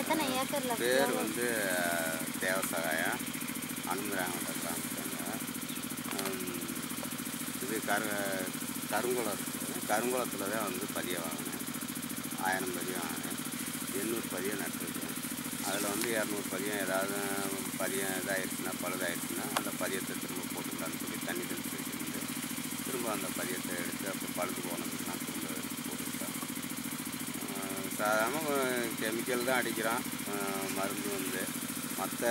எத்தனை ஏக்கரில் பேர் வந்து தேவசகாயம் அனுமதிராங்க கிராமத்தாங்க இது கரு கருங்குளம் இருக்குது கருங்குளத்தில் தான் வந்து பதியம் வாங்கினேன். ஆயிரம் பதியம் வாங்கினேன். எண்ணூறு பதியம் நட்டுருக்கேன். அதில் வந்து இரநூறு பதியம் ஏதாவது பதியம் இதாகிடுச்சுன்னா பழுதாயிடுச்சுன்னா அந்த பதியத்தை திரும்ப போட்டுக்கலான்னு சொல்லி தண்ணி தெளிச்சு வச்சுருந்து திரும்ப அந்த பதியத்தை எடுத்து அப்புறம் பழுது போனதுக்கு நான் திரும்ப எடுத்து போட்டுக்கிட்டேன் சாதாரண கெமிக்கல் தான் அடிக்கிறான் மருந்து வந்து. மற்ற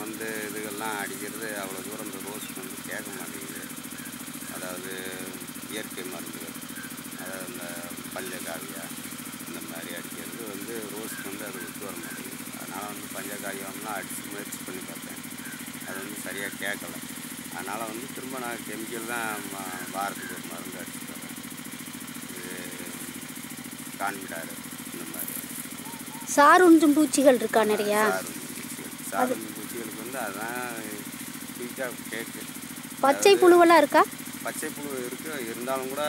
வந்து இதுகள்லாம் அடிக்கிறது அவ்வளோ தூரம் இந்த ரோஸ் வந்து கேட்க மாட்டேங்குது. அதாவது இயற்கை மருந்துகள். அதாவது இந்த பஞ்சகாவியா இந்த மாதிரி அடிக்கிறது வந்து ரோஸ்க்கு வந்து அது ஒத்து வர மாட்டேங்குது. அதனால் வந்து பஞ்சகாவியம்லாம் அடித்து முயற்சி பண்ணி பார்த்தேன். அது வந்து சரியாக கேட்கல. அதனால் வந்து திரும்ப நான் கெமிக்கல் தான் வாரத்துக்கு ஒரு மருந்து அடிச்சுட்டு வரேன் இது கான்பிடாரு சாருஞ்சும் பூச்சிகள் இருக்கா நிறையா? சாருந்தி பூச்சிகளுக்கு வந்து அதான் குயிக்காக கேக்கு. பச்சை புழுவெல்லாம் இருக்கா? பச்சை புழு இருக்கு. இருந்தாலும் கூட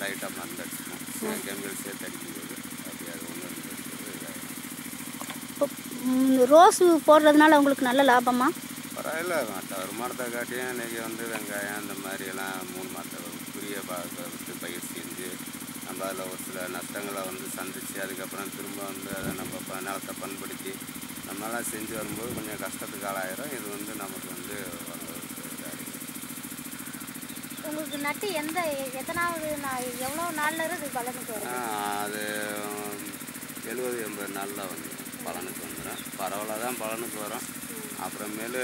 லைட்டாக மருந்து அடிச்சுக்கணும் கெமிக்கல் சேர்த்து அடிக்கும்போது அப்படி அது ஒன்று ரோஸ் போடுறதுனால உங்களுக்கு நல்ல லாபமா? பரவாயில்ல. மற்ற வருமானத்தை காட்டியும் இன்றைக்கி வந்து வெங்காயம் இந்த மாதிரி எல்லாம் மூணு மாதத்தை புரிய விட்டு பயிர் செஞ்சு நம்ம அதில் ஒரு சில நஷ்டங்களை வந்து சந்தித்து அதுக்கப்புறம் திரும்ப வந்து அதை நம்ம ப நிலத்தை பண்படுத்தி நம்மலாம் செஞ்சு வரும்போது கொஞ்சம் கஷ்டத்துக்கு ஆளாயிரும். இது வந்து நமக்கு வந்து உங்களுக்கு நட்டு எந்த எத்தனாவது நாள் எவ்வளோ நாளில் இருந்து பலனுக்கு வரும் அது எழுபது எண்பது நாளில் வந்து பலனுக்கு வந்துடும் பரவாயில்ல தான் பலனுக்கு வரும். அப்புறமேலு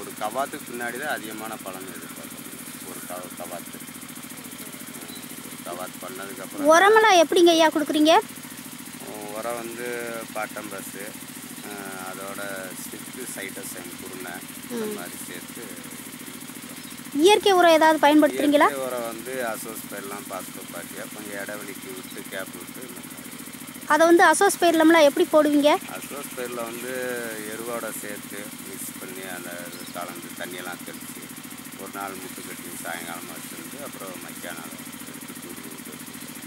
ஒரு கவாத்துக்கு பின்னாடி தான் அதிகமான பலன் எதிர்பார்க்கணும் ஒரு கவ கவாத்து. கவாத் பண்ணதுக்கப்புறம் உரமெல்லாம் எப்படிங்க ஐயா கொடுக்குறீங்க? உரம் வந்து பாட்டம் பஸ்ஸு அதோட ஸ்டிக்கு சைட்டசைன் குருணை இந்த மாதிரி சேர்த்து இயற்கை உரம் ஏதாவது பயன்படுத்துறீங்களா? உரம் வந்து அசோஸ்பெல்லாம் பாஸ்கோ பாட்டியா கொஞ்சம் இடைவெளிக்கு விட்டு கேப் விட்டு அதை வந்து அசோஸ் பயிர்லம்லாம் எப்படி போடுவீங்க? அசோஸ் பயிரில் வந்து எருவோட சேர்த்து மிக்ஸ் பண்ணி அந்த கலந்து தண்ணியெல்லாம் தெளித்து ஒரு நாள் முட்டு கட்டி சாயங்காலமாக வச்சுருந்து அப்புறம் மக்கியா நாள்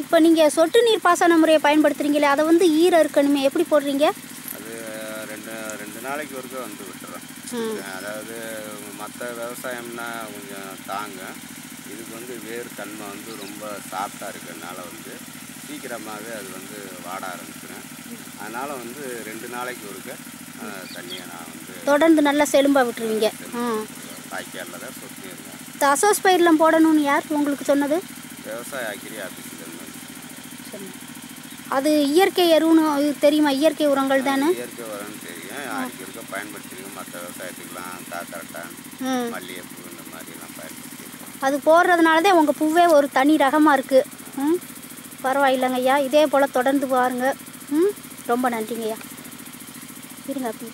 இப்போ நீங்கள் சொட்டு நீர் பாசன முறையை பயன்படுத்துறீங்களே அதை வந்து ஈரம் இருக்கணுமே எப்படி போடுறீங்க? அது ரெண்டு ரெண்டு நாளைக்கு ஒருக்க வந்து விட்டுறோம். அதாவது மற்ற விவசாயம்னா கொஞ்சம் தாங்க. இதுக்கு வந்து வேர் தன்மை வந்து ரொம்ப சாஃப்டாக இருக்கிறதுனால வந்து சீக்கிரமாகவே அது வந்து வாட ஆரம்பிச்சிடும் அதனால் வந்து ரெண்டு நாளைக்கு ஒருக்க தண்ணியை நான் வந்து தொடர்ந்து நல்லா செலும்பாக விட்டுருவீங்க. ம் வாய்க்காலில் தான் சொத்தி இருந்தேன் இந்த அசோஸ் பயிர்லாம் போடணும்னு யார் உங்களுக்கு சொன்னது? விவசாய அக்கிரி ஆஃபீஸ்லேருந்து அது இயற்கை எருவுன்னு இது தெரியுமா? இயற்கை உரங்கள் தானே? இயற்கை உரம்னு தெரியும். அடிக்க இருக்க பயன்படுத்திருக்கோம். மற்ற விவசாயத்துக்கெலாம் காக்கரட்டான் மல்லிகைப்பூ இந்த மாதிரிலாம் பயன்படுத்தியிருக்கோம் அது போடுறதுனால தான் உங்கள் பூவே ஒரு தனி ரகமாக இருக்குது ம்? பரவாயில்லைங்க ஐயா இதே போல் தொடர்ந்து பாருங்கள் ம்? ரொம்ப நன்றிங்க ஐயா இருங்க அப்படி